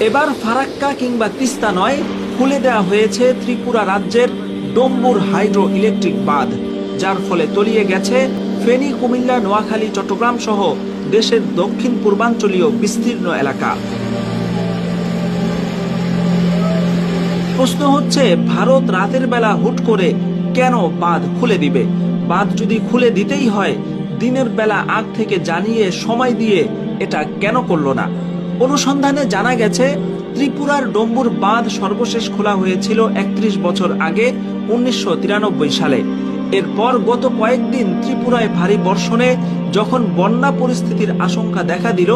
এবার ফারাক্কা কিংবা তিস্তা নয়, খুলে দেওয়া হয়েছে ত্রিপুরা রাজ্যের ডম্বুর হাইড্রো ইলেকট্রিক বাঁধ, যার ফলে তলিয়ে গেছে ফেনী, কুমিল্লা, নোয়াখালী, চট্টগ্রাম সহ দেশের দক্ষিণ পূর্বাঞ্চলীয় বিস্তীর্ণ এলাকা। প্রশ্ন হচ্ছে, ভারত রাতের বেলা হুট করে কেন বাঁধ খুলে দিবে? বাঁধ যদি খুলে দিতেই হয়, দিনের বেলা আগ থেকে জানিয়ে সময় দিয়ে এটা কেন করল না? অনুসন্ধানে জানা গেছে, ত্রিপুরার ডম্বুর বাঁধ সর্বশেষ খোলা হয়েছিল একত্রিশ বছর আগে, উনিশশো তিরানব্বই সালে। এরপর গত কয়েকদিন ত্রিপুরায় ভারী বর্ষণে যখন বন্যা পরিস্থিতির আশঙ্কা দেখা দিল,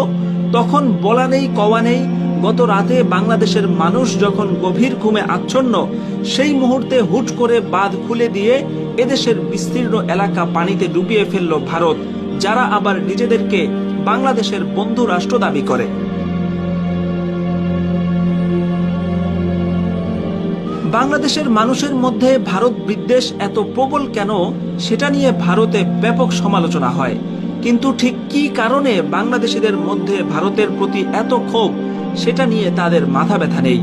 তখন বলা নেই, কওয়া নেই। গত রাতে বাংলাদেশের মানুষ যখন গভীর ঘুমে আচ্ছন্ন, সেই মুহূর্তে হুট করে বাঁধ খুলে দিয়ে এদেশের বিস্তীর্ণ এলাকা পানিতে ডুবিয়ে ফেলল ভারত, যারা আবার নিজেদেরকে বাংলাদেশের বন্ধু রাষ্ট্র দাবি করে। বাংলাদেশের মানুষের মধ্যে ভারত বিদ্বেষ এত প্রবল কেন, সেটা নিয়ে ভারতে ব্যাপক সমালোচনা হয়। কিন্তু ঠিক কী কারণে বাংলাদেশিদের মধ্যে ভারতের প্রতি এত ক্ষোভ, সেটা নিয়ে তাদের মাথা ব্যথা নেই।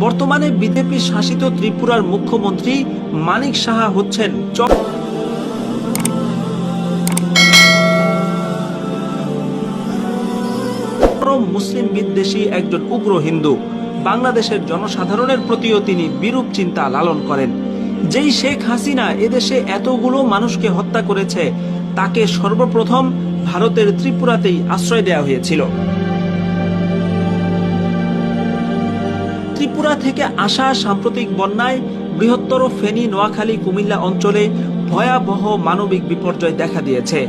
বর্তমানে বিজেপি শাসিত ত্রিপুরার মুখ্যমন্ত্রী মানিক সাহা হচ্ছেন মুসলিম বিদ্বেষী একজন উগ্র হিন্দু। বাংলাদেশের জনসাধারণের প্রতিও তিনি বিরূপ চিন্তা লালন করেন। যেই শেখ হাসিনা এদেশে এতগুলো মানুষকে হত্যা করেছে, তাকে সর্বপ্রথম ভারতের ত্রিপুরাতেই আশ্রয় দেওয়া হয়েছিল। ত্রিপুরা থেকে আসা সাম্প্রতিক বন্যায় বৃহত্তর ফেনী, নোয়াখালী, কুমিল্লা অঞ্চলে ভয়াবহ মানবিক বিপর্যয় দেখা দিয়েছে।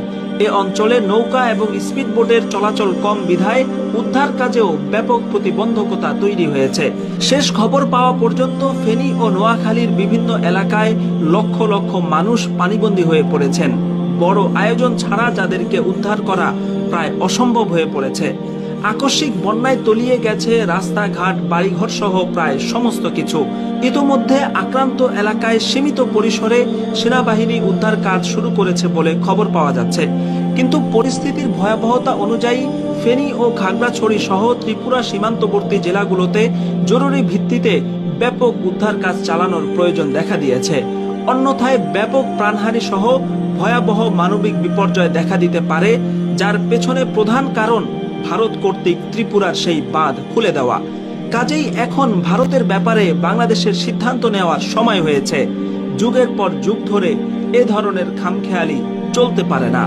এ অঞ্চলে নৌকা এবং স্পিড বোটের চলাচল কম বিধায় উদ্ধার কাজেও ব্যাপক প্রতিবন্ধকতা তৈরি হয়েছে। শেষ খবর পাওয়া পর্যন্ত ফেনী ও নোয়াখালীর বিভিন্ন এলাকায় লক্ষ লক্ষ মানুষ পানিবন্দী হয়ে পড়েছেন। বড় আয়োজন ছাড়া যাদেরকে উদ্ধার করা প্রায় অসম্ভব হয়ে পড়েছে। আকস্মিক বন্যায় তলিয়ে গেছে রাস্তাঘাট বাড়িঘর সহ প্রায় সমস্ত কিছু। ইতোমধ্যে আক্রান্ত এলাকায় সীমিত পরিসরে সেনাবাহিনী উদ্ধার কাজ শুরু করেছে বলে খবর পাওয়া যাচ্ছে। কিন্তু পরিস্থিতির ভয়াবহতা অনুযায়ী ফেনী ও খাগড়াছড়ি সহ ত্রিপুরা সীমান্তবর্তী জেলাগুলোতে জরুরি ভিত্তিতে ব্যাপক উদ্ধার কাজ চালানোর প্রয়োজন দেখা দিয়েছে। অন্যথায় ব্যাপক প্রাণহানি সহ ভয়াবহ মানবিক বিপর্যয় দেখা দিতে পারে, যার পেছনে প্রধান কারণ ভারত কর্তৃক ত্রিপুরার সেই বাঁধ খুলে দেওয়া। কাজেই এখন ভারতের ব্যাপারে বাংলাদেশের সিদ্ধান্ত নেওয়ার সময় হয়েছে। যুগের পর যুগ ধরে এ ধরনের খামখেয়ালি চলতে পারে না।